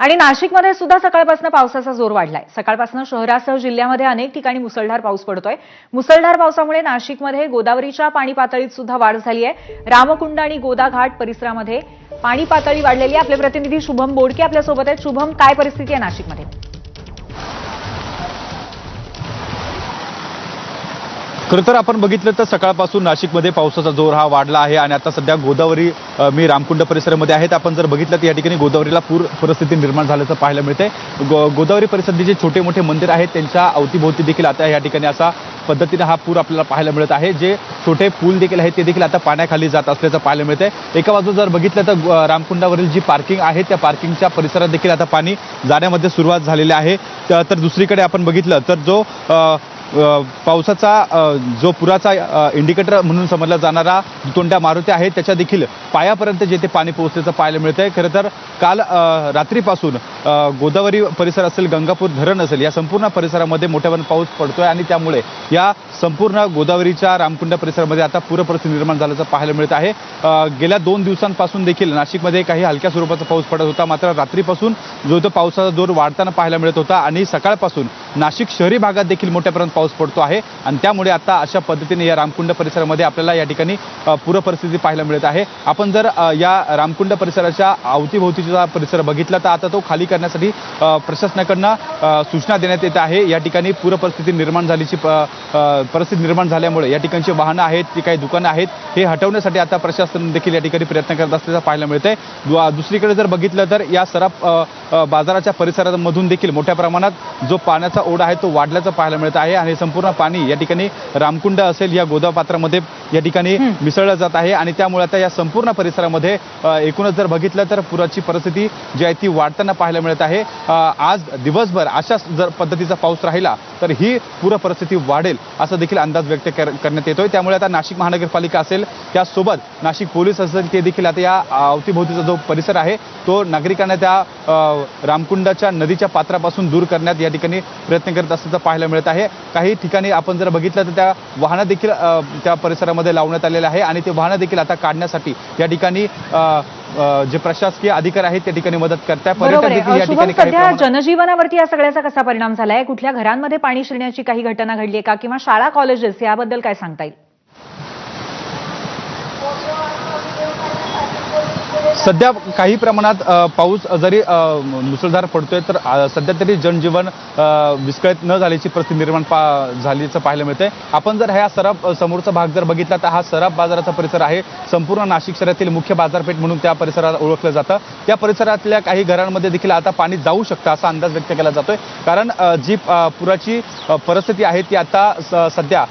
आणि नाशिकमध्ये सुद्धा सकाळपासून पावसाचा जोर वाढलाय. सकाळपासून शहरासह जिल्ह्यामध्ये अनेक ठिकाणी मुसळधार पाऊस पडतोय. मुसळधार पावसामुळे नाशिकमध्ये गोदावरीच्या पाणी पातळीत सुद्धा वाढ झाली आहे. रामकुंड आणि गोदा घाट परिसरामध्ये पाणी पातळी वाढलेली आहे. आपले प्रतिनिधी शुभम बोडके आपल्यासोबत आहेत. शुभम काय परिस्थिती आहे नाशिकमध्ये? खरं तर आपण बघितलं तर सकाळपासून नाशिकमध्ये पावसाचा जोर हा वाढला आहे आणि आता सध्या गोदावरी मी रामकुंड परिसरामध्ये आहेत. आपण जर बघितलं तर या ठिकाणी गोदावरीला पूर परिस्थिती निर्माण झाल्याचं पाहायला मिळते गो गोदावरी परिसरातील जे छोटे मोठे मंदिर आहेत त्यांच्या अवतीभोवती देखील आता या ठिकाणी असा पद्धतीने हा पूर आपल्याला पाहायला मिळत आहे. जे छोटे पूल देखील आहेत ते देखील आता पाण्याखाली जात असल्याचं पाहायला मिळते एका बाजू जर बघितलं तर रामकुंडावरील जी पार्किंग आहे त्या पार्किंगच्या परिसरात देखील आता पाणी जाण्यामध्ये सुरुवात झालेली आहे. तर दुसरीकडे आपण बघितलं तर जो पावसाचा जो पुराचा इंडिकेटर म्हणून समजला जाणारा तोंड्या मारुती आहे त्याच्या देखील पायापर्यंत जेथे पाणी पोहोचल्याचं पाहायला मिळतं आहे खरं तर काल रात्रीपासून गोदावरी परिसर असेल गंगापूर धरण असेल या संपूर्ण परिसरामध्ये मोठ्या पाऊस पडतोय आणि त्यामुळे या संपूर्ण गोदावरीच्या रामकुंड परिसरामध्ये आता पूरपरिस्थिती निर्माण झाल्याचं पाहायला मिळत आहे. गेल्या दोन दिवसांपासून देखील नाशिकमध्ये काही हलक्या स्वरूपाचा पाऊस पडत होता. मात्र रात्रीपासून जो तो पावसाचा जोर वाढताना पाहायला मिळत होता आणि सकाळपासून नाशिक शहरी भागात देखील मोठ्या प्रमाणात पाऊस पडतो आहे. आणि त्यामुळे आता अशा पद्धतीने या रामकुंड परिसरामध्ये आपल्याला या ठिकाणी पूरपरिस्थिती पूर परिस्थिती पाहायला मिळत आहे. आपण जर या रामकुंड परिसराच्या अवतीभोवतीचा परिसर बघितला तर आता तो खाली करण्यासाठी प्रशासनाकडनं सूचना देण्यात येत आहे. या ठिकाणी पूर परिस्थिती निर्माण झाल्याची परिस्थिती निर्माण झाल्यामुळे या ठिकाणची वाहनं आहेत ती काही दुकानं आहेत हे हटवण्यासाठी आता प्रशासन देखील या ठिकाणी प्रयत्न करत असल्याचं पाहायला मिळत आहे दुसरीकडे जर बघितलं तर या सराफ बाजाराच्या परिसरामधून देखील मोठ्या प्रमाणात जो पाण्याचा ओढ आहे तो वाढल्याचं पाहायला मिळत आहे. आणि संपूर्ण पाणी या ठिकाणी रामकुंड असेल या गोदापात्रामध्ये या ठिकाणी मिसळलं जात आहे आणि त्यामुळे आता या संपूर्ण परिसरामध्ये एकूणच जर बघितलं तर पुराची परिस्थिती जी आहे ती वाढताना पाहायला मिळत आहे. आज दिवसभर अशाच जर पद्धतीचा पाऊस राहिला तर ही पूर परिस्थिती वाढेल असा देखील अंदाज व्यक्त कर- करण्यात येतोय. त्यामुळे आता नाशिक महानगरपालिका असेल त्यासोबत नाशिक पोलीस असेल ते देखील आता या अवतीभोवतीचा जो परिसर आहे तो नागरिकांना त्या रामकुंडाच्या नदीच्या पात्रापासून दूर करण्यात या ठिकाणी प्रयत्न करत असल्याचं पाहायला मिळत आहे. काही ठिकाणी आपण जर बघितलं तर त्या वाहनं देखील त्या परिसरामध्ये लावण्यात आलेले आहे आणि ते वाहनं देखील आता काढण्यासाठी या ठिकाणी जे प्रशासकीय अधिकारी आहेत त्या ठिकाणी मदत करतात काही सध्या जनजीवनावरती या सगळ्याचा कसा परिणाम झालाय? कुठल्या घरांमध्ये पाणी शिरण्याची काही घटना घडली आहे का? किंवा शाळा कॉलेजेस याबद्दल काय सांगता येईल? सध्या काही प्रमाणात पाऊस जरी मुसळधार पडतोय तर सध्या तरी जनजीवन विस्कळीत न झाल्याची परिस्थिती निर्माण पा झाल्याचं पाहायला मिळतंय. आपण जर ह्या सराफ समोरचा भाग जर बघितला तर हा सराफ बाजाराचा परिसर आहे. संपूर्ण नाशिक शहरातील मुख्य बाजारपेठ म्हणून त्या परिसरात ओळखलं जातं. त्या परिसरातल्या काही घरांमध्ये देखील आता पाणी जाऊ शकतं असा अंदाज व्यक्त केला जातोय. कारण जी पुराची परिस्थिती आहे ती आता स- सध्या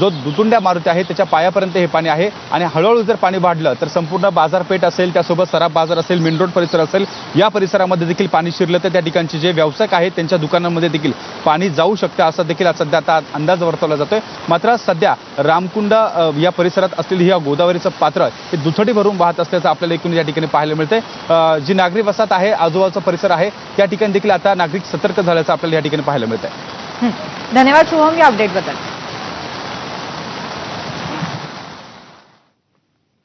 जो दुतुंड्या मारुती आहे त्याच्या पायापर्यंत हे पाणी आहे. आणि हळूहळू जर पाणी वाढलं तर संपूर्ण बाजारपेठ असेल त्या त्यासोबत सराफ बाजार असेल मेन रोड परिसर असेल या परिसरामध्ये देखील पाणी शिरलं तर त्या ठिकाणचे जे व्यावसायिक आहेत त्यांच्या दुकानांमध्ये देखील पाणी जाऊ शकतं असा देखील सध्या आता अंदाज वर्तवला जातोय. मात्र सध्या रामकुंड या परिसरात असलेली ह्या गोदावरीचं पात्र हे दुथडी भरून वाहत असल्याचं आपल्याला एकूण या ठिकाणी पाहायला मिळतंय. जी नागरी वसाहत आहे आजूबाजूचा परिसर आहे त्या ठिकाणी देखील आता नागरिक सतर्क झाल्याचं आपल्याला या ठिकाणी पाहायला मिळतंय. धन्यवाद शुभम या अपडेटबद्दल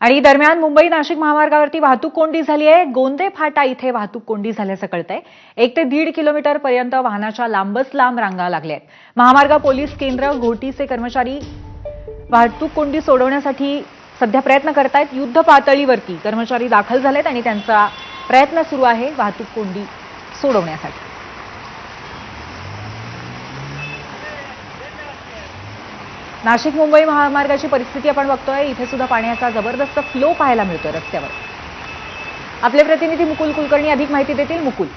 आणि दरम्यान मुंबई नाशिक महामार्गावरती वाहतूक कोंडी झाली आहे. गोंदे फाटा इथे वाहतूक कोंडी झाल्याचं कळतंय. एक ते दीड किलोमीटर पर्यंत वाहनाच्या लांबच लांब रांगा लागल्या आहेत. महामार्ग पोलीस केंद्र घोटीचे कर्मचारी वाहतूक कोंडी सोडवण्यासाठी सध्या प्रयत्न करतायत. युद्ध पातळीवरती कर्मचारी दाखल झालेत आणि त्यांचा प्रयत्न सुरू आहे वाहतूक कोंडी सोडवण्यासाठी. नाशिक मुंबई महामार्गाची परिस्थिती आपण बघतोय. इथे सुद्धा पाण्याचा जबरदस्त फ्लो पाहायला मिळतोय रस्त्यावर. आपले प्रतिनिधी मुकुल कुलकर्णी अधिक माहिती देतील. मुकुल.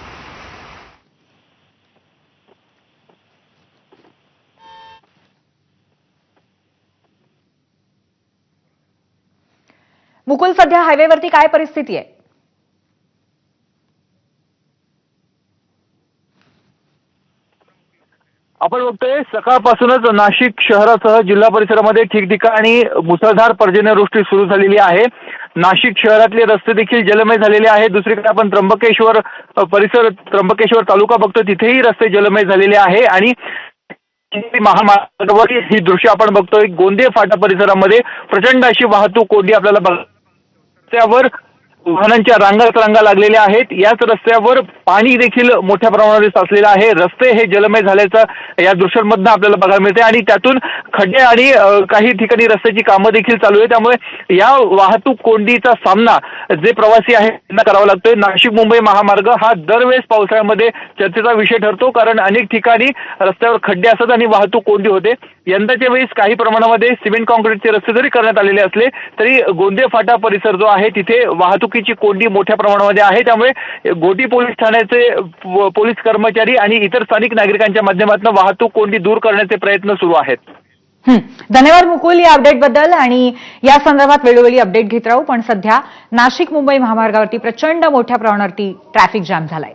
मुकुल सध्या हायवेवरती काय परिस्थिती आहे? आपण बघतोय सकाळपासूनच नाशिक शहरासह जिल्हा परिसरामध्ये ठिकठिकाणी मुसळधार पर्जन्यवृष्टी सुरू झालेली आहे. नाशिक शहरातले रस्ते देखील जलमय झालेले आहेत. दुसरीकडे आपण त्र्यंबकेश्वर परिसर त्र्यंबकेश्वर तालुका बघतो तिथेही रस्ते जलमय झालेले आहे आणि महामार्गावर ही दृश्य आपण बघतोय. गोंदे फाटा परिसरामध्ये प्रचंड अशी वाहतूक कोंडी आपल्याला बघ रस्त्यावर वाहनांच्या रांगात रांगा लागलेल्या आहेत. याच रस्त्यावर पाणी देखील मोठ्या प्रमाणावर साचलेलं आहे. रस्ते हे जलमय झाल्याचं या दृश्यांमधनं आपल्याला बघायला मिळते आणि त्यातून खड्डे आणि काही ठिकाणी रस्त्याची कामं देखील चालू आहे त्यामुळे या वाहतूक कोंडीचा सामना जे प्रवासी आहेत त्यांना करावा लागतोय. नाशिक मुंबई महामार्ग हा दरवेळेस पावसाळ्यामध्ये चर्चेचा विषय ठरतो. कारण अनेक ठिकाणी रस्त्यावर खड्डे असतात आणि वाहतूक कोंडी होते. यंदाच्या वेळेस काही प्रमाणामध्ये सिमेंट कॉन्क्रीटचे रस्ते जरी करण्यात आलेले असले तरी गोंदे फाटा परिसर जो आहे तिथे वाहतूक वाहतुकीची कोंडी मोठ्या प्रमाणामध्ये आहे त्यामुळे गोटी पोलीस ठाण्याचे पोलीस कर्मचारी आणि इतर स्थानिक नागरिकांच्या माध्यमातून वाहतूक कोंडी दूर करण्याचे प्रयत्न सुरू आहेत. धन्यवाद मुकुल या अपडेटबद्दल आणि या संदर्भात वेळोवेळी अपडेट घेत राहू. पण सध्या नाशिक मुंबई महामार्गावरती प्रचंड मोठ्या प्रमाणावरती ट्रॅफिक जाम झालाय.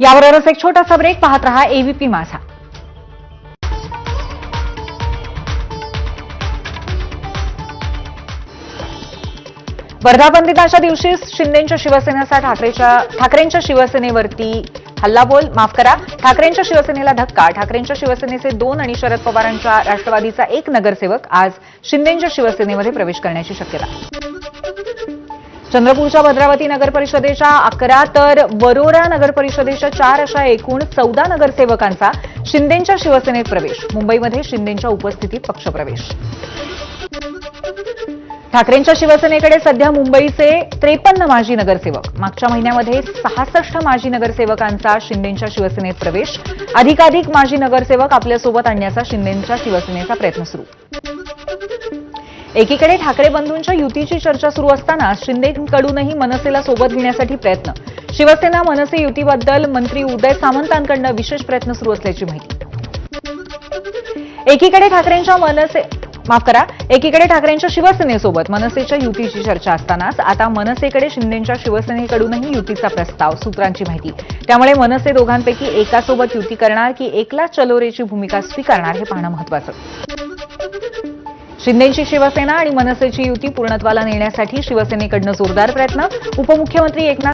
याबरोबरच एक छोटासा ब्रेक. पाहत रहा एव्हीपी माझा. वर्धापन दिनाच्या दिवशी शिंदेच्या शिवसेनेचा ठाकरेच्या ठाकरेंच्या शिवसेनेवरती हल्लाबोल. माफ करा. ठाकरेंच्या शिवसेनेला धक्का. ठाकरेंच्या शिवसेनेचे दोन आणि शरद पवारांच्या राष्ट्रवादीचा एक नगरसेवक आज शिंदेच्या शिवसेनेमध्ये प्रवेश करण्याची शक्यता. चंद्रपूरच्या भद्रावती नगर परिषदेच्या अकरा तर वरोरा नगर परिषदेच्या चार अशा एकूण चौदा नगरसेवकांचा शिंदेच्या शिवसेनेत प्रवेश. मुंबईमध्ये शिंदेच्या उपस्थितीत पक्षप्रवेश ठाकरेंच्या शिवसेनेकडे सध्या मुंबईचे त्रेपन्न माजी नगरसेवक. मागच्या महिन्यामध्ये सहासष्ट माजी नगरसेवकांचा शिंदेंच्या शिवसेनेत प्रवेश. अधिकाधिक माजी नगरसेवक आपल्यासोबत आणण्याचा शिंदेंच्या शिवसेनेचा प्रयत्न सुरू. एकीकडे ठाकरे बंधूंच्या युतीची चर्चा सुरू असताना शिंदेकडूनही मनसेला सोबत घेण्यासाठी प्रयत्न. शिवसेना मनसे युतीबद्दल मंत्री उदय सामंतांकडनं विशेष प्रयत्न सुरू असल्याची माहिती. एकीकडे ठाकरेंच्या मनसे माफ करा. एकीकडे ठाकरेंच्या शिवसेनेसोबत मनसेच्या युतीची चर्चा असतानाच आता मनसेकडे शिंदेच्या शिवसेनेकडूनही युतीचा प्रस्ताव सूत्रांची माहिती. त्यामुळे मनसे दोघांपैकी एकासोबत युती करणार की एकला चलोरेची भूमिका स्वीकारणार हे पाहणं महत्वाचं. शिंदेची शिवसेना आणि मनसेची युती पूर्णत्वाला नेण्यासाठी शिवसेनेकडनं जोरदार प्रयत्न. उपमुख्यमंत्री एकनाथ